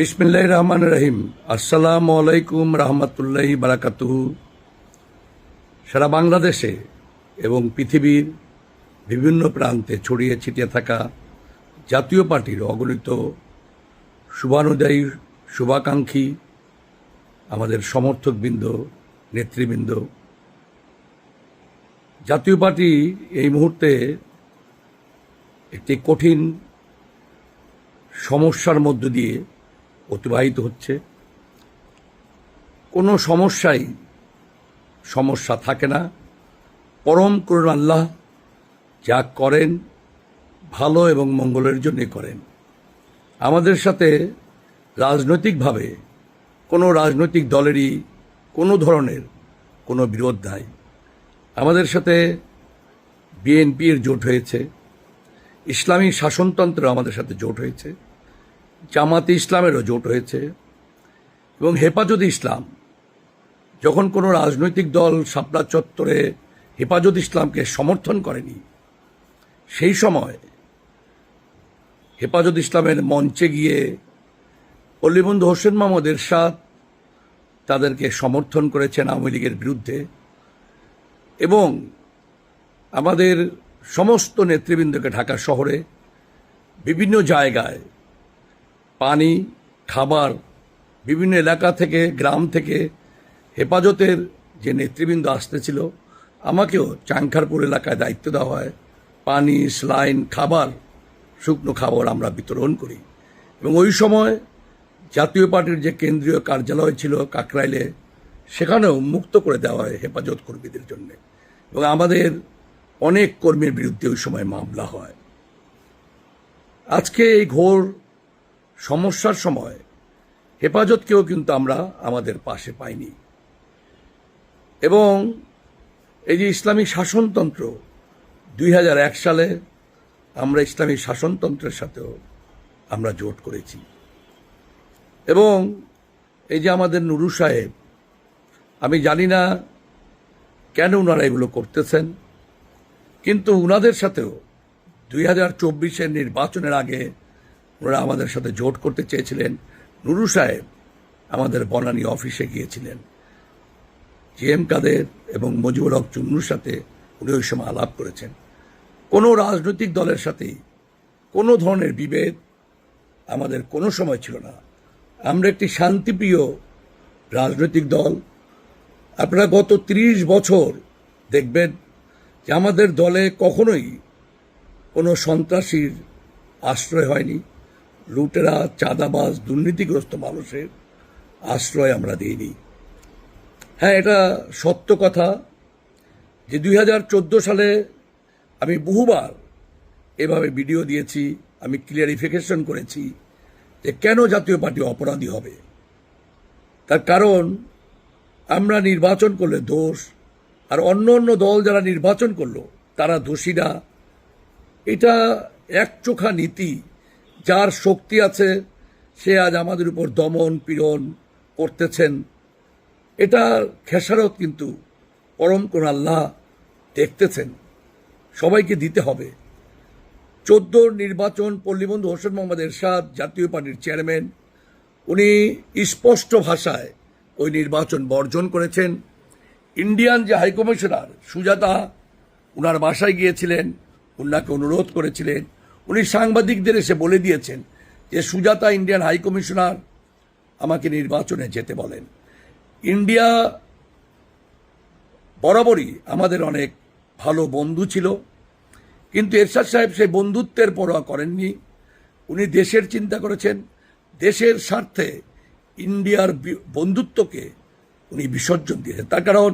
বিসমিল্লাহ রহমান রহিম আসসালামু আলাইকুম রহমতুল্লাহি বারাকাতুহু। সারা বাংলাদেশে এবং পৃথিবীর বিভিন্ন প্রান্তে ছড়িয়ে ছিটিয়ে থাকা জাতীয় পার্টির অগণিত শুভানুযায়ী শুভাকাঙ্ক্ষী আমাদের সমর্থকবৃন্দ, নেতৃবৃন্দ। জাতীয় পার্টি এই মুহূর্তে একটি কঠিন সমস্যার মধ্য দিয়ে অতিবাহিত হচ্ছে। কোনো সমস্যাই সমস্যা থাকে না। পরম করুণ আল্লাহ যা করেন ভালো এবং মঙ্গলের জন্যই করেন। আমাদের সাথে রাজনৈতিকভাবে কোনো রাজনৈতিক দলেরই কোনো ধরনের কোনো বিরোধ নাই। আমাদের সাথে বিএনপির জোট হয়েছে। ইসলামী শাসনতন্ত্র আমাদের সাথে জোট হয়েছে। জামাতে ইসলামেরও জোট হয়েছে এবং হেফাজত ইসলাম, যখন কোনো রাজনৈতিক দল শাপলা চত্বরে হেফাজত ইসলামকে সমর্থন করেনি, সেই সময় হেফাজত ইসলামের মঞ্চে গিয়ে পল্লীবন্ধু হোসেন মোহাম্মদ এরশাদ তাদেরকে সমর্থন করেছেন আওয়ামী লীগের বিরুদ্ধে এবং আমাদের সমস্ত নেতৃবৃন্দকে ঢাকা শহরে বিভিন্ন জায়গায় পানি, খাবার, বিভিন্ন এলাকা থেকে, গ্রাম থেকে হেফাজতের যে নেতৃবৃন্দ আসতেছিল, আমাকেও চাংখারপুর এলাকায় দায়িত্ব দেওয়া হয়। পানি, স্লাইন, খাবার, শুকনো খাবার আমরা বিতরণ করি। এবং ওই সময় জাতীয় পার্টির যে কেন্দ্রীয় কার্যালয় ছিল কাকরাইলে, সেখানেও মুক্ত করে দেওয়া হয় হেফাজত কর্মীদের জন্য। এবং আমাদের অনেক কর্মীর বিরুদ্ধে ওই সময় মামলা হয়। আজকে এই ঘোর সমস্যার সময় হেফাজতকেও কিন্তু আমরা আমাদের পাশে পাইনি। এবং এই যে ইসলামী শাসনতন্ত্র দুই হাজার এক সালে আমরা ইসলামী শাসনতন্ত্রের সাথেও আমরা জোট করেছি। এবং এই যে আমাদের নুরু সাহেব, আমি জানি না কেন ওনারা এগুলো করতেছেন, কিন্তু ওনাদের সাথেও দুই হাজার চব্বিশের নির্বাচনের আগে ওনারা আমাদের সাথে জোট করতে চেয়েছিলেন। নুরু সাহেব আমাদের বনানী অফিসে গিয়েছিলেন। জি এম কাদের এবং মজিবুর হক চুন্নুর সাথে উনি ওই সময় আলাপ করেছেন। কোনো রাজনৈতিক দলের সাথেই কোনো ধরনের বিভেদ আমাদের কোনো সময় ছিল না। আমরা একটি শান্তিপ্রিয় রাজনৈতিক দল। আপনারা গত ত্রিশ বছর দেখবেন যে আমাদের দলে কখনোই কোনো সন্ত্রাসীর আশ্রয় হয়নি। লুটেরা, চাঁদাবাজ, দুর্নীতিগ্রস্ত মানুষের আশ্রয় আমরা দিইনি। হ্যাঁ এটা সত্য কথা যে দুই হাজার চোদ্দ সালে আমি বহুবার এভাবে ভিডিও দিয়েছি, আমি ক্লিয়ারিফিকেশন করেছি যে কেন জাতীয় পার্টি অপরাধী হবে। তার কারণ, আমরা নির্বাচন করলে দোষ, আর অন্য অন্য দল যারা নির্বাচন করল, তারা দোষীরা। এটা একচোখা নীতি যার শক্তি আছে, সে আজ আমাদের উপর দমন পীড়ন করতেছেন। এটা খেসারত কিন্তু পরম কোন আল্লাহ দেখতেছেন। সবাইকে দিতে হবে। চোদ্দ নির্বাচন পল্লীবন্ধু হোসেন মোহাম্মদ এরশাদ, জাতীয় পার্টির চেয়ারম্যান, উনি স্পষ্ট ভাষায় ওই নির্বাচন বর্জন করেছেন। ইন্ডিয়ান যে হাইকমিশনার সুজাতা, উনার বাসায় গিয়েছিলেন, উনাকে অনুরোধ করেছিলেন উনি সাংবাদিকদের এসে বলে দিয়েছেন যে সুজাতা ইন্ডিয়ান হাইকমিশনার আমাকে নির্বাচনে যেতে বলেন। ইন্ডিয়া বরাবরই আমাদের অনেক ভালো বন্ধু ছিল, কিন্তু এরশাদ সাহেব সেই বন্ধুত্বের পরোয়া করেননি। উনি দেশের চিন্তা করেছেন, দেশের স্বার্থে ইন্ডিয়ার বন্ধুত্বকে উনি বিসর্জন দিয়েছেন। তার কারণ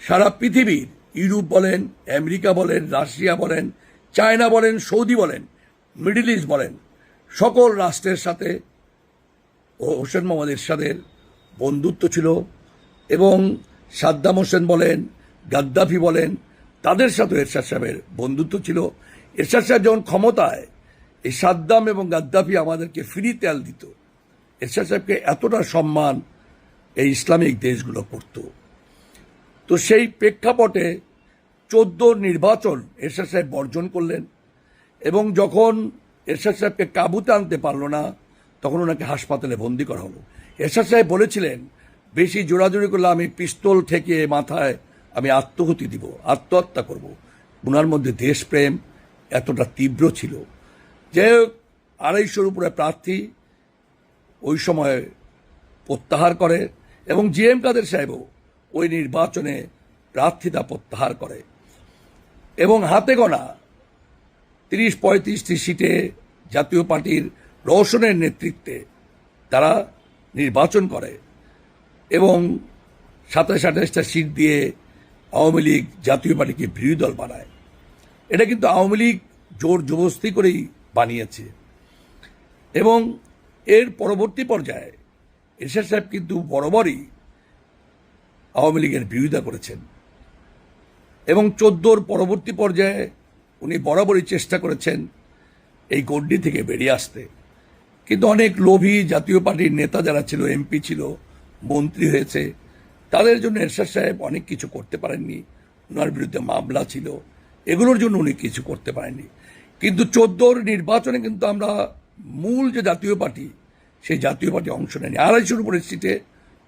সারা পৃথিবীর ইউরোপ বলেন, আমেরিকা বলেন, রাশিয়া বলেন, চায়না বলেন, সৌদি বলেন মিডল ইস্ট বলেন, সকল রাষ্ট্রের সাথে ও হোসেন মোহাম্মদ এরশাদের বন্ধুত্ব ছিল এবং সাদ্দাম হোসেন বলেন, গাদ্দাফি বলেন, তাদের সাথে এরশাদ সাহেবের বন্ধুত্ব ছিল। এরশাদ সাহেব যখন ক্ষমতায়, এই সাদ্দাম এবং গাদ্দাফি আমাদেরকে ফ্রি তেল দিত। এরশাদ সাহেবকে এতটা সম্মান এই ইসলামিক দেশগুলো করত। তো সেই প্রেক্ষাপটে চোদ্দ নির্বাচন এরশাদ সাহেব বর্জন করলেন। এবং যখন এরশাদ সাহেবকে কাবুতে আনতে পারল না, তখন ওনাকে হাসপাতালে বন্দি করা হলো। এরশাদ সাহেব বলেছিলেন, বেশি জোরাজোরি করলে আমি পিস্তল ঠেকে মাথায় আমি আত্মহতি দিব, আত্মহত্যা করব। ওনার মধ্যে দেশপ্রেম এতটা তীব্র ছিল। যে আড়াইশোর উপরে প্রার্থী ওই সময় প্রত্যাহার করে এবং জি এম কাদের সাহেবও ওই নির্বাচনে প্রার্থিতা প্রত্যাহার করে। এবং হাতে গোনা তিরিশ পঁয়ত্রিশটি সিটে জাতীয় পার্টির রওশনের নেতৃত্বে তারা নির্বাচন করে এবং সাতাশ আঠাশটা সিট দিয়ে আওয়ামী লীগ জাতীয় পার্টিকে বিরোধী দল বানায়। এটা কিন্তু আওয়ামী লীগ জোর জবস্তি করেই বানিয়েছে। এবং এর পরবর্তী পর্যায়ে এরশাদ সাহেব কিন্তু বরাবরই আওয়ামী লীগের বিরোধিতা করেছেন। এবং চোদ্দোর পরবর্তী পর্যায়ে উনি বরাবরই চেষ্টা করেছেন এই গণ্ডি থেকে বেরিয়ে আসতে। কিন্তু অনেক লোভী জাতীয় পার্টির নেতা যারা ছিল, এমপি ছিল, মন্ত্রী হয়েছে, তাদের জন্য এরশাদ সাহেব অনেক কিছু করতে পারেননি। ওনার বিরুদ্ধে মামলা ছিল, এগুলোর জন্য উনি কিছু করতে পারেননি। কিন্তু চোদ্দোর নির্বাচনে কিন্তু আমরা মূল যে জাতীয় পার্টি, সেই জাতীয় পার্টি অংশ নেয়নি। আড়াইশোর উপরে সিটে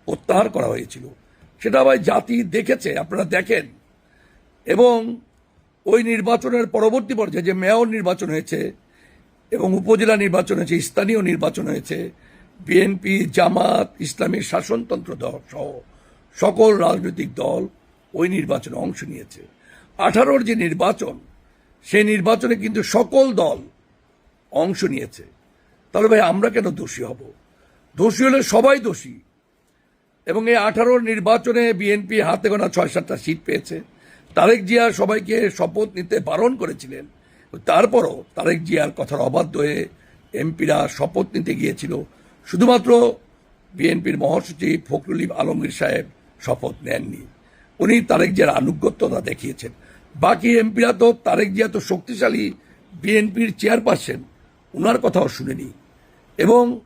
প্রত্যাহার করা হয়েছিল। সেটা আবার জাতি দেখেছে, আপনারা দেখেন। এবং ওই নির্বাচনের পরবর্তী পর্যায়ে যে মেয়র নির্বাচন হয়েছে এবং উপজেলা নির্বাচন হয়েছে, স্থানীয় নির্বাচন হয়েছে, বিএনপি, জামাত, ইসলামী শাসনতন্ত্র দল সহ সকল রাজনৈতিক দল ওই নির্বাচনে অংশ নিয়েছে। আঠারোর যে নির্বাচন, সেই নির্বাচনে কিন্তু সকল দল অংশ নিয়েছে। তাহলে ভাই, আমরা কেন দোষী হব? দোষী হলে সবাই দোষী। এবং এই আঠারোর নির্বাচনে বিএনপি হাতে গোনা ছয় সাতটা সিট পেয়েছে। তারেক জিয়া সবাইকে শপথ নিতে বারণ করেছিলেন। তারপরও তারেক জিয়ার কথার অবাধ্য হয়ে এমপিরা শপথ নিতে গিয়েছিল। শুধুমাত্র বিএনপির মহাসচিব ফখরুল আলমগীর সাহেব শপথ নেননি। উনি তারেক জিয়ার আনুগত্যতা দেখিয়েছেন। বাকি এমপিরা তো, তারেক জিয়া তো শক্তিশালী বিএনপির চেয়ারপারসন ওনার কথাও শুনেনি। এবং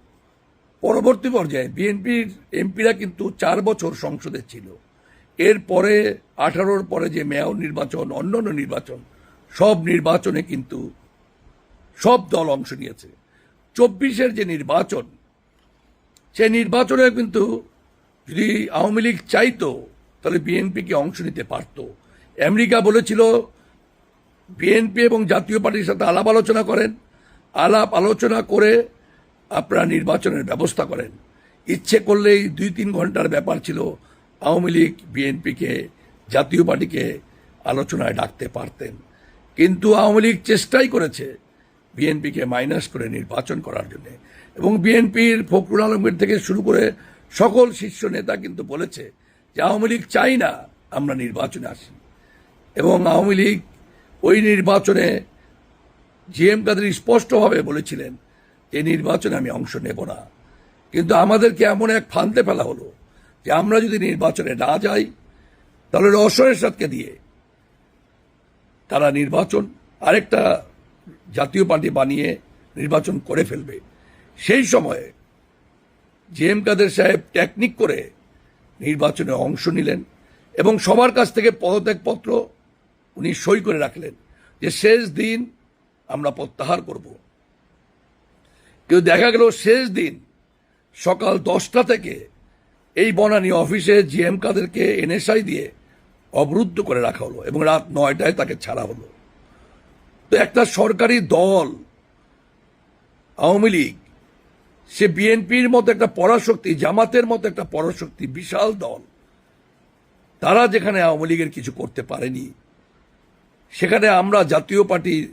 পরবর্তী পর্যায়ে বিএনপির এমপিরা কিন্তু চার বছর সংসদে ছিল। এরপরে, আঠারোর পরে যে মেয়র নির্বাচন, অন্যান্য নির্বাচন, সব নির্বাচনে কিন্তু সব দল অংশ নিয়েছে। চব্বিশের যে নির্বাচন, সে নির্বাচনে কিন্তু যদি আওয়ামী লীগ চাইতো, তাহলে বিএনপিকে অংশ নিতে পারত। আমেরিকা বলেছিল, বিএনপি এবং জাতীয় পার্টির সাথে আলাপ আলোচনা করেন। আলাপ আলোচনা করে আপনারা নির্বাচনের ব্যবস্থা করেন। ইচ্ছে করলেই দুই তিন ঘণ্টার ব্যাপার ছিল আওয়ামী লীগ, বিএনপিকে, জাতীয় পার্টিকে আলোচনায় ডাকতে পারতেন। কিন্তু আওয়ামী লীগ চেষ্টাই করেছে বিএনপিকে মাইনাস করে নির্বাচন করার জন্য। এবং বিএনপির ফখরুল আলমগীর থেকে শুরু করে সকল শীর্ষ নেতা কিন্তু বলেছে যে আওয়ামী লীগ চাই না আমরা নির্বাচনে আসি। এবং আওয়ামী লীগ ওই নির্বাচনে জি এম কাদের স্পষ্টভাবে বলেছিলেন যে নির্বাচনে আমি অংশ নেব না। কিন্তু আমাদেরকে এমন এক ফানতে ফেলা হলো যে আমরা যদি নির্বাচনে না যাই, তাহলে রসরের সাথে দিয়ে তারা নির্বাচন, আরেকটা জাতীয় পার্টি বানিয়ে নির্বাচন করে ফেলবে। সেই সময়ে জি এম কাদের সাহেব টেকনিক করে নির্বাচনে অংশ নিলেন এবং সবার কাছ থেকে পদত্যাগপত্র উনি সই করে রাখলেন যে শেষ দিন আমরা প্রত্যাহার করব। কিন্তু দেখা গেল শেষ দিন সকাল দশটা থেকে এই বনানী অফিসে জিএম কাদেরকে এনএসআই দিয়ে অবরুদ্ধ করে রাখা হলো এবং রাত নয়টায় তাকে ছাড়া হলো। তো একটা সরকারি দল, আওয়ামী লীগ, সে বিএনপির মতো একটা পরাশক্তি, জামাতের মতো একটা পরাশক্তি, বিশাল দল, তারা যেখানে আওয়ামী লীগের কিছু করতে পারেনি, সেখানে আমরা জাতীয় পার্টি